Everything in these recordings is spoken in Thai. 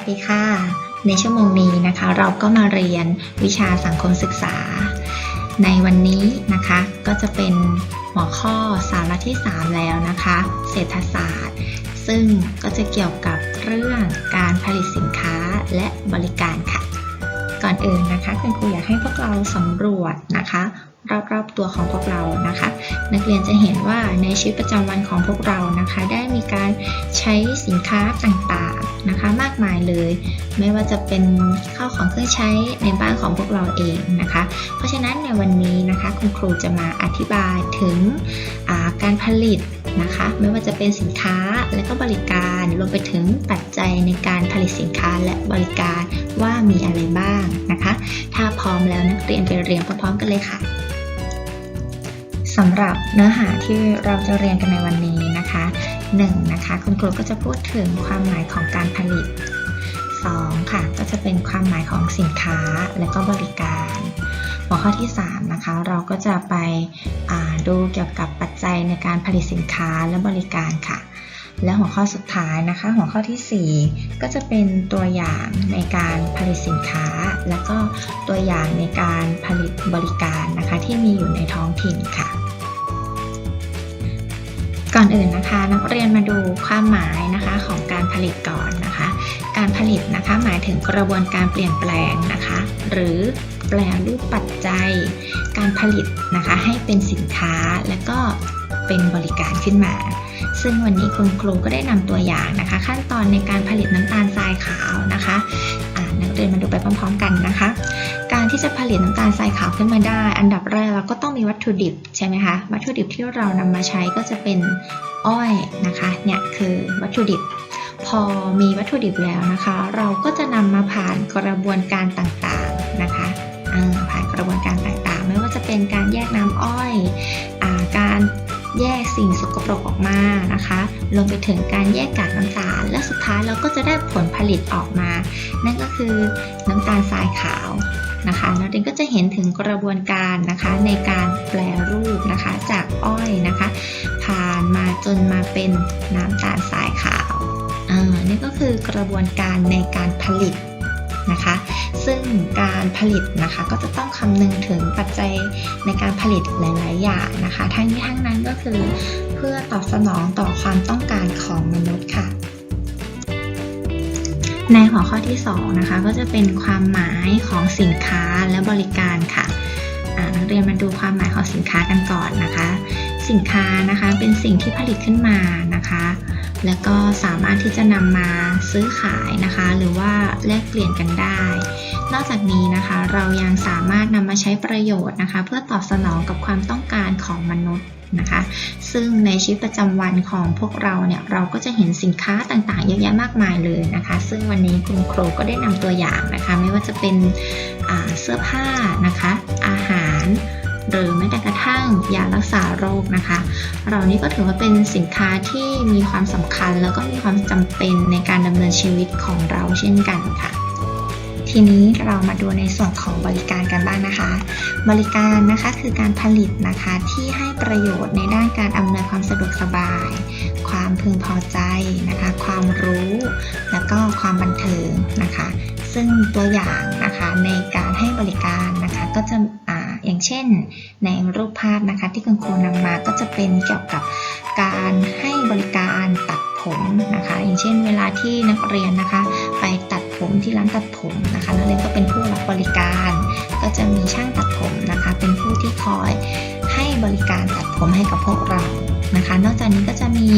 วัสดีค่ะ ในชั่วโมงนี้นะคะ เราก็มาเรียนวิชาสังคมศึกษา ในวันนี้นะคะ ก็จะเป็นหัวข้อสาระที่ 3 แล้วนะคะ เศรษฐศาสตร์ ซึ่งก็จะเกี่ยวกับเรื่องการผลิตสินค้าและบริการค่ะ ก่อนอื่นนะคะคุณครูอยากให้พวกเราสำรวจนะคะรอบๆตัวของพวกเรานะคะ นักเรียนจะเห็นว่าในชีวิตประจำวันของพวกเรานะคะ ได้มีการใช้สินค้าต่างๆนะคะ มากมายเลย ไม่ว่าจะเป็นข้าวของเครื่องใช้ในบ้านของพวกเราเองนะคะ เพราะฉะนั้นในวันนี้นะคะคุณครูจะมาอธิบายถึงการผลิต นะคะ ไม่ว่าจะเป็นสินค้าและก็บริการรวมไปถึงปัจจัยในการผลิตสินค้าและบริการว่ามีอะไรบ้างนะคะ ถ้าพร้อมแล้วนักเรียนไปเรียนพร้อมๆกันเลยค่ะสำหรับเนื้อหาที่เราจะเรียนกันในวันนี้นะคะ1นะคะคุณครูก็จะพูดถึงความหมายของการผลิต 2. ค่ะก็จะเป็นความหมายของสินค้าและก็บริการ หัวข้อที่3นะคะเราก็จะไปดูเกี่ยวกับปัจจัยในการผลิตสินค้าและบริการค่ะ และหัวข้อสุดท้ายนะคะ หัวข้อทีสี่ 4 ก็จะเป็นตัวอย่างในการผลิตสินค้า และก็ตัวอย่างในการผลิตบริการนะคะที่มีอยู่ในท้องถิ่นค่ะ ก่อนอื่นนะคะ นักเรียนมาดูความหมายนะคะของการผลิตก่อนนะคะ การผลิตนะคะหมายถึงกระบวนการเปลี่ยนแปลงนะคะ หรือ แปลรูปปัจจัย การผลิตนะคะให้เป็นสินค้าและก็เป็นบริการขึ้นมา ซึ่งวันนี้คุณครูก็ได้นำตัวอย่างนะคะ ขั้นตอนในการผลิตน้ำตาลทรายขาวนะคะนักเรียนมาดูไปพร้อม ๆ กันนะคะ การที่จะผลิตน้ำตาลทรายขาวขึ้นมาได้ อันดับแรกเราก็ต้องมีวัตถุดิบใช่ไหมคะวัตถุดิบที่เรานำมาใช้ก็จะเป็นอ้อยนะคะเนี่ยคือวัตถุดิบ พอมีวัตถุดิบแล้วนะคะ เราก็จะนำมาผ่านกระบวนการต่างๆนะคะ ผ่านกระบวนการต่างๆ ไม่ว่าจะเป็นการแยกน้ำอ้อยอการแยกสิ่งสกปรกออกมานะคะรวมไปถึงการแยกกากน้ำตาล และสุดท้ายเราก็จะได้ผลผลิตออกมา นั่นก็คือน้ำตาลทรายขาวนะคะนักเรียนก็จะเห็นถึงกระบวนการนะคะในการแปลรูปนะคะจากอ้อยนะคะ ผ่านมาจนมาเป็นน้ำตาลทรายขาวอ่านี่ก็คือกระบวนการในการผลิต นะคะ ซึ่งการผลิตนะคะก็จะต้องคำนึงถึงปัจจัยในการผลิตหลาย ๆ อย่างนะคะ ทั้งนี้ทั้งนั้นก็คือเพื่อตอบสนองต่อความต้องการของมนุษย์ค่ะ ในหัวข้อที่2นะคะก็จะเป็นความหมายของสินค้าและบริการค่ะนักเรียนมาดูความหมายของสินค้ากันก่อนนะคะ สินค้านะคะเป็นสิ่งที่ผลิตขึ้นมา แล้วก็สามารถที่จะนำมาซื้อขายนะคะ หรือว่าแลกเปลี่ยนกันได้ นอกจากนี้นะคะ เรายังสามารถนำมาใช้ประโยชน์นะคะ เพื่อตอบสนองกับความต้องการของมนุษย์นะคะ ซึ่งในชีวิตประจำวันของพวกเราเนี่ยเราก็จะเห็นสินค้าต่างๆ เยอะแยะมากมายเลยนะคะ ซึ่งวันนี้คุณครูก็ได้นำตัวอย่างนะคะ ไม่ว่าจะเป็นเสื้อผ้านะคะ อาหาร รือแม้แต่กระทั่งยารักษาโรคนะคะเรานี่ก็ถือว่าเป็นสินค้าที่มีความสำคัญ แล้วก็มีความจำเป็นในการดำเนินชีวิตของเราเช่นกันค่ะทีนี้เรามาดูในส่วนของบริการกันบ้างนะคะ บริการนะคะคือการผลิตนะคะที่ให้ประโยชน์ในด้านการอำนวยความสะดวกสบาย ความพึงพอใจนะคะ ความรู้ แล้วก็ความบันเทิงนะคะ ซึ่งตัวอย่างนะคะในการให้บริการนะคะก็จะ อ่าอย่างเช่น ในรูปภาพนะคะที่คุณครูนำมาก็จะเป็นเกี่ยวกับการให้บริการตัดผมนะคะ อย่างเช่น เวลาที่นักเรียนนะคะ ไปตัดผมที่ร้านตัดผมนะคะนักเรียนก็เป็นผู้รับบริการ ก็จะมีช่างตัดผมนะคะ เป็นผู้ที่คอยให้บริการตัดผมให้กับพวกเรานะคะ นอกจากนี้ก็จะมี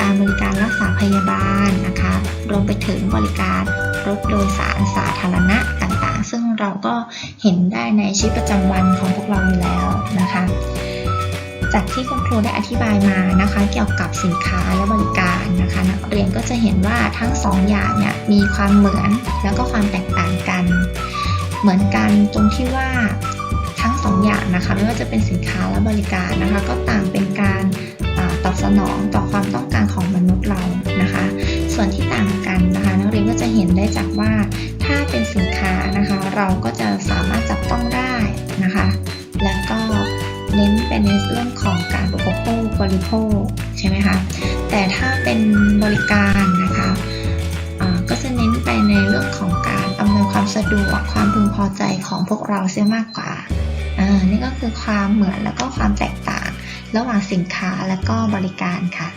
การบริการรักษาพยาบาลนะคะ รวมไปถึงบริการรถโดยสารสาธารณะ เราก็เห็นได้ในชีวิตประจำวันของพวกเราอยู่แล้วนะคะ จากที่คุณครูได้อธิบายมานะคะ เกี่ยวกับสินค้าและบริการนะคะ นักเรียนก็จะเห็นว่าทั้งสองอย่างเนี่ยมีความเหมือนแล้วก็ความแตกต่างกัน เหมือนกันตรงที่ว่าทั้งสองอย่างนะคะไม่ว่าจะเป็นสินค้าและบริการนะคะ ก็ต่างเป็นการ อ่านี่ก็คือความเหมือนแล้วก็ความแตกต่าง ระหว่างสินค้าและก็บริการค่ะ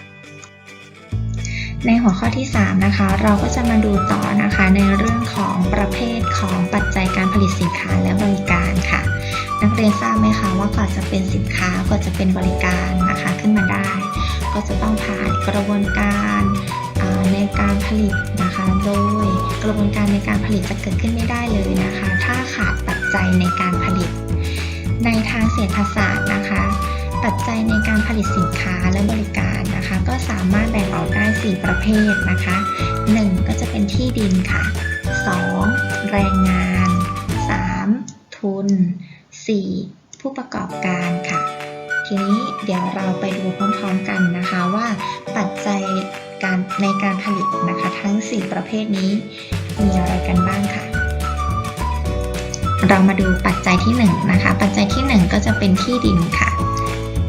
ในหัวข้อที่ 3 นะคะ เราก็จะมาดูต่อนะคะในเรื่องของประเภทของปัจจัยการผลิตสินค้าและบริการค่ะ นักเรียนทราบไหมคะว่ากว่าจะเป็นสินค้ากว่าจะเป็นบริการนะคะขึ้นมาได้ ก็จะต้องผ่านกระบวนการในการผลิตนะคะ โดย กระบวนการในการผลิตจะเกิดขึ้นไม่ได้เลยนะคะ ถ้าขาดปัจจัยในการผลิต ในทางเศรษฐศาสตร์นะคะ ปัจจัยในการผลิตสินค้าและบริการนะคะ ก็สามารถแบ่งออกได้ 4 ประเภทนะคะ 1. ก็จะเป็นที่ดินค่ะ 2. แรงงาน 3. ทุน 4. ผู้ประกอบการค่ะทีนี้เดี๋ยวเราไปดูพร้อมๆกันนะคะว่าปัจจัย ในการผลิตนะคะ ทั้ง 4 ประเภทนี้ มีอะไรกันบ้างค่ะ เรามาดูปัจจัยที่1นงนะคะ ปัจจัยที่ 1 ก็จะเป็นที่ดินค่ะ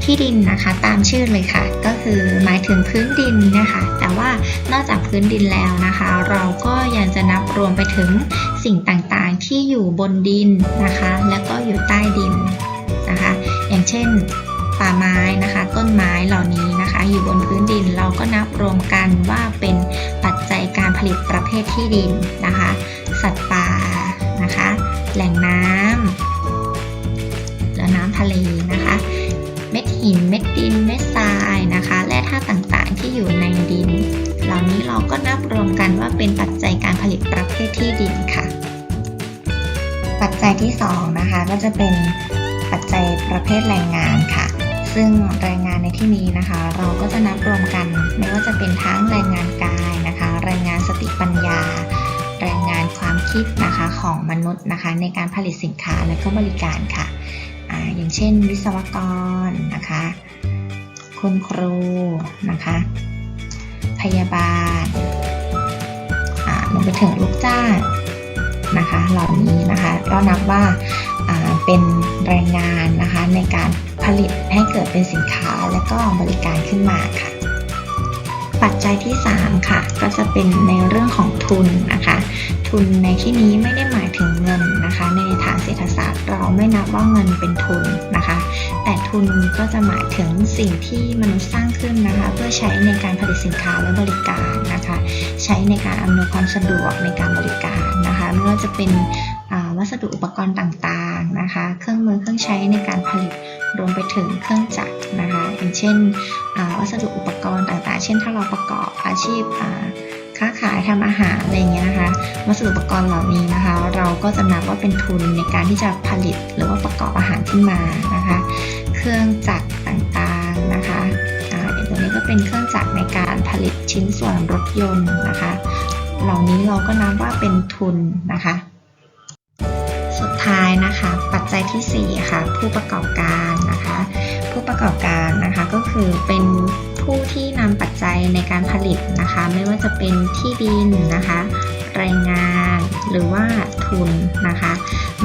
ที่ดินนะคะตามชื่อเลยค่ะ ก็คือหมายถึงพื้นดินนะคะ แต่ว่านอกจากพื้นดินแล้วนะคะ เราก็ยังจะนับรวมไปถึงสิ่งต่างๆที่อยู่บนดินนะคะ แล้วก็อยู่ใต้ดินนะคะ อย่างเช่น ป่าไม้นะคะ ต้นไม้เหล่านี้นะคะ อยู่บนพื้นดินเราก็นับรวมกันว่าเป็นปัจจัยการผลิตประเภทที่ดินนะคะ สัตว์ป่านะคะ แหล่งน้ำและน้ำทะเลนะคะ เม็ดหินเม็ดดินเม็ดทรายนะคะ และธาตุต่างๆที่อยู่ในดิน เหล่านี้เราก็นับรวมกันว่าเป็นปัจจัยการผลิตประเภทที่ดินค่ะ ปัจจัยที่2นะคะก็จะเป็นปัจจัยประเภทแรงงานค่ะ ซึ่งแรงงานในที่นี้นะคะ เราก็จะนับรวมกัน ไม่ว่าจะเป็นทั้งแรงงานกายนะคะ แรงงานสติปัญญา แรงงานความคิดนะคะของมนุษย์นะคะ ในการผลิตสินค้าและก็บริการค่ะออย่างเช่น วิศวกรนะคะ คุณครูนะคะ พยาบาลอ่ารวมไปถึงลูกจ้างนะคะ เหล่านี้นะคะก็นับว่าเป็นแรงงานนะคะในการ ผลิตให้เกิดเป็นสินค้าและก็บริการขึ้นมาค่ะ ปัจจัยที่ 3 ค่ะ ก็จะเป็นในเรื่องของทุนนะคะ ทุนในที่นี้ไม่ได้หมายถึงเงินนะคะ ในทางเศรษฐศาสตร์เราไม่นับว่าเงินเป็นทุนนะคะ แต่ทุนก็จะหมายถึงสิ่งที่มนุษย์สร้างขึ้นนะคะ เพื่อใช้ในการผลิตสินค้าและบริการนะคะ ใช้ในการอำนวยความสะดวกในการบริการนะคะ ไม่ว่าจะเป็น วัสดุอุปกรณ์ต่างๆนะคะ เครื่องมือเครื่องใช้ในการผลิตรวมไปถึงเครื่องจักรนะคะอย่างเช่นวัสดุอุปกรณ์ต่างๆ เช่น ถ้าเราประกอบอาชีพค้าขายทำอาหารอะไรเงี้ยนะคะ วัสดุอุปกรณ์เหล่านี้นะคะ เราก็จะนับว่าเป็นทุนในการที่จะผลิตหรือว่าประกอบอาหารขึ้นมานะคะ เครื่องจักรต่างๆนะคะอย่างตัวนี้ก็เป็นเครื่องจักรในการผลิตชิ้นส่วนรถยนต์นะคะ เหล่านี้เราก็นับว่าเป็นทุนนะคะ ท้ายนะคะ ปัจจัยที่4ค่ะผู้ประกอบการนะคะ ผู้ประกอบการนะคะก็คือเป็นผู้ที่นำปัจจัยในการผลิตนะคะ ไม่ว่าจะเป็นที่ดินนะคะแรงงานหรือว่าทุนนะคะ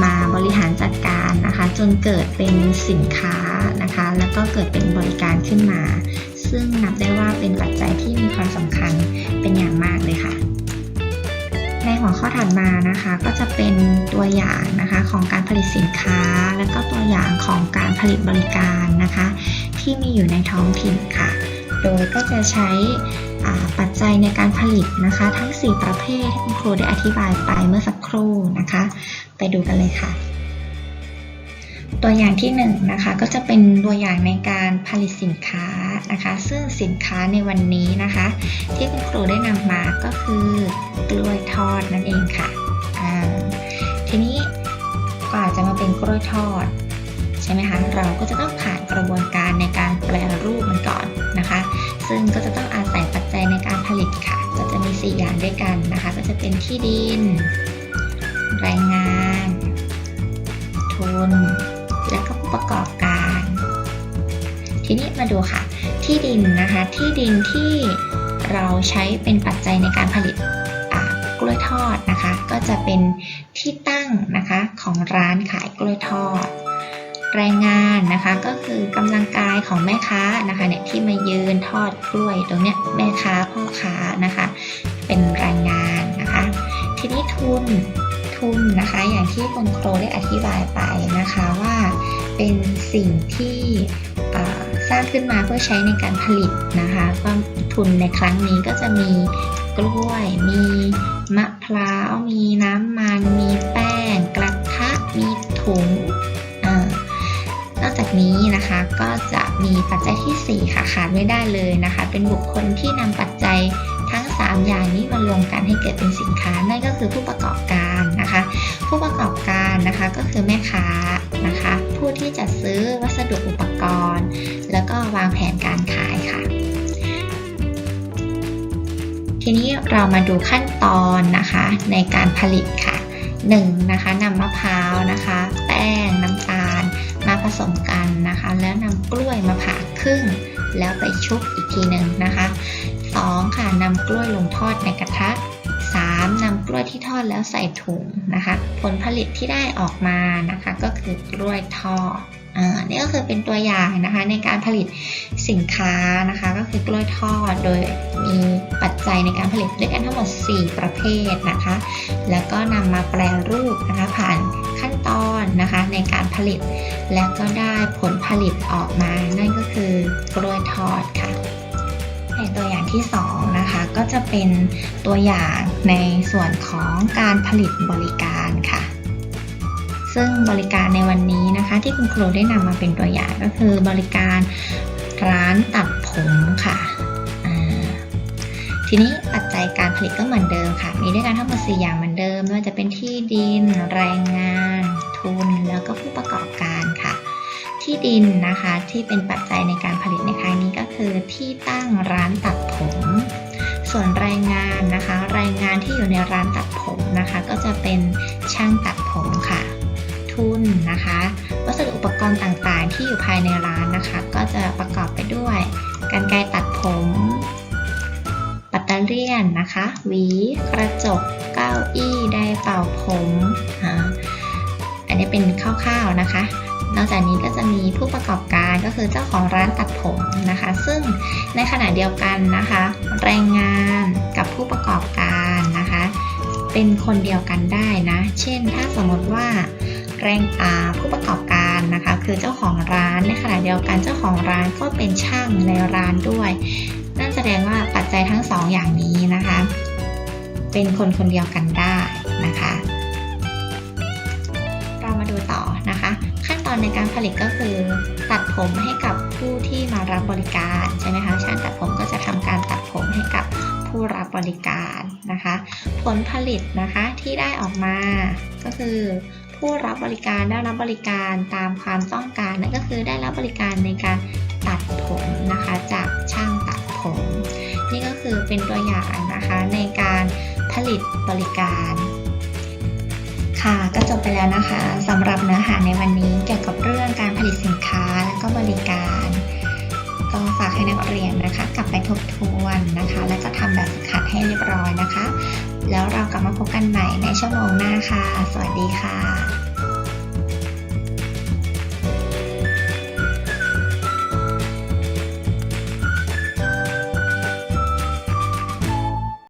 มาบริหารจัดการนะคะ จนเกิดเป็นสินค้านะคะ แล้วก็เกิดเป็นบริการขึ้นมา ซึ่งนับได้ว่าเป็นปัจจัยที่มีความสำคัญเป็นอย่างมากเลยค่ะ ในหัวข้อถัดมานะคะก็จะเป็นตัวอย่างนะคะของการผลิตสินค้า และก็ตัวอย่างของการผลิตบริการนะคะ ที่มีอยู่ในท้องถิ่นค่ะ โดยก็จะใช้อ่าปัจจัยในการผลิตนะคะ ทั้ง 4 ประเภทที่คุณครูได้อธิบายไปเมื่อสักครู่นะคะ ไปดูกันเลยค่ะ ตัวอย่างที่1นงนะคะก็จะเป็นตัวอย่างในการผลิตสินค้านะคะ ซึ่งสินค้าในวันนี้นะคะ ที่คุณครูได้นำมาก็คือกล้วยทอดนั่นเองค่ะทีนี้กว่าจะมาเป็นกล้วยทอดใช่ไหมคะเราก็จะต้องผ่านกระบวนการในการแปรรูปมันก่อนนะคะ ซึ่งก็จะต้องอาศัยปัจจัยในการผลิตค่ะ ก็จะมี 4 อย่างด้วยกันนะคะ ก็จะเป็นที่ดิน แรงงาน กอบการ ทีนี้มาดูค่ะ ที่ดินนะคะ ที่ดินที่เราใช้เป็นปัจจัยในการผลิตกล้วยทอดนะคะ ก็จะเป็นที่ตั้งนะคะของร้านขายกล้วยทอด แรงงานนะคะก็คือกำลังกายของแม่ค้านะคะเนี่ยที่มายืนทอดกล้วยตรงเนี้ยแม่ค้าพ่อค้านะคะ เป็นแรงงานนะคะ ทีนี้ทุน ทุนนะคะ อย่างที่คุณครได้อธิบายไปนะคะว่าเป็นสิ่งที่สร้างขึ้นมาเพื่อใช้ในการผลิตนะคะก็ทุนในครั้งนี้ก็จะมีกล้วย มีมะพร้าว มีน้ำมัน มีแป้ง กระทะ มีถุงอนอกจากนี้นะคะก็จะมีปัจจัยทีสี่ 4 ค่ะขาดไม่ได้เลยนะคะ เป็นบุคคลที่นำปัจจัยทั้ง 3 อย่างนี้มารวมกันให้เกิดเป็นสินค้านั่นก็คือผู้ประกอบการ ผู้ประกอบการนะคะก็คือแม่ค้านะคะ ผู้ที่จะซื้อวัสดุอุปกรณ์ แล้วก็วางแผนการขายค่ะ ทีนี้เรามาดูขั้นตอนนะคะในการผลิตค่ะ 1 นะคะนำมะพร้าวนะคะ แป้งน้ำตาลมาผสมกันนะคะ แล้วนำกล้วยมาผ่าครึ่ง แล้วไปชุบอีกทีหนึ่งนะคะ 2. ค่ะนำกล้วยลงทอดในกระทะ 3. นำ กล้วยที่ทอดแล้วใส่ถุงนะคะ ผลผลิตที่ได้ออกมานะคะ ก็คือกล้วยทอดอ่านี่ก็คือเป็นตัวอย่างนะคะในการผลิตสินค้านะคะ ก็คือกล้วยทอดโดยมีปัจจัยในการผลิตด้วยกันทั้งหมด 4 ประเภทนะคะ แล้วก็นำมาแปรรูปนะคะผ่านขั้นตอนนะคะในการผลิต แล้วก็ได้ผลผลิตออกมา นั่นก็คือกล้วยทอดค่ะ ในตัวอย่างที่2นะคะก็จะเป็นตัวอย่างในส่วนของการผลิตบริการค่ะ ซึ่งบริการในวันนี้นะคะที่คุณครูได้นำมาเป็นตัวอย่างก็คือบริการร้านตัดผมค่ะทีนี้ปัจจัยการผลิตก็เหมือนเดิมค่ะ มีด้วยกันทั้งหมด4อย่างเหมือนเดิมไม่ว่าจะเป็นที่ดิน แรงงาน ทุน แล้วก็ผู้ประกอบการ ที่ดินนะคะที่เป็นปัจจัยในการผลิตในครั้งนี้ก็คือที่ตั้งร้านตัดผม ส่วนแรงงานนะคะแรงงานที่อยู่ในร้านตัดผมนะคะ ก็จะเป็นช่างตัดผมค่ะ ทุนนะคะวัสดุอุปกรณ์ต่างๆ ที่อยู่ภายในร้านนะคะ ก็จะประกอบไปด้วยกรรไกรตัดผมปัตเตอร์เลียนนะคะหวีกระจกเก้าอี้ไดร์เป่าผมอันนี้เป็นคร่าวๆนะคะ นอกจากนี้ก็จะมีผู้ประกอบการก็คือเจ้าของร้านตัดผมนะคะ ซึ่งในขณะเดียวกันนะคะ แรงงานกับผู้ประกอบการนะคะ เป็นคนเดียวกันได้นะ เช่น ถ้าสมมติว่าแรงอาผู้ประกอบการนะคะ คือเจ้าของร้านในขณะเดียวกันเจ้าของร้านก็เป็นช่างในร้านด้วย นั่นแสดงว่าปัจจัยทั้งสองอย่างนี้นะคะ เป็นคนคนเดียวกันได้นะคะ เรามาดูต่อ นะคะขั้นตอนในการผลิตก็คือ ตัดผมให้กับผู้ที่มารับบริการใช่ไหมคะช่างตัดผมก็จะทำการตัดผมให้กับผู้รับบริการนะคะ ผลผลิตนะคะที่ได้ออกมาก็คือผู้รับบริการได้รับบริการตามความต้องการนั่นก็คือได้รับบริการในการตัดผมนะคะจากช่างตัดผม นี่ก็คือเป็นตัวอย่างนะคะในการผลิตบริการ ค่ะก็จบไปแล้วนะคะสำหรับเนื้อหาในวันนี้เกี่ยวกับเรื่องการผลิตสินค้าและก็บริการ ก็ฝากให้นักเรียนนะคะ กลับไปทบทวนนะคะ และก็ทำแบบฝึกหัดให้เรียบร้อยนะคะ แล้วเรากลับมาพบกันใหม่ในชั่วโมงหน้าค่ะ สวัสดีค่ะ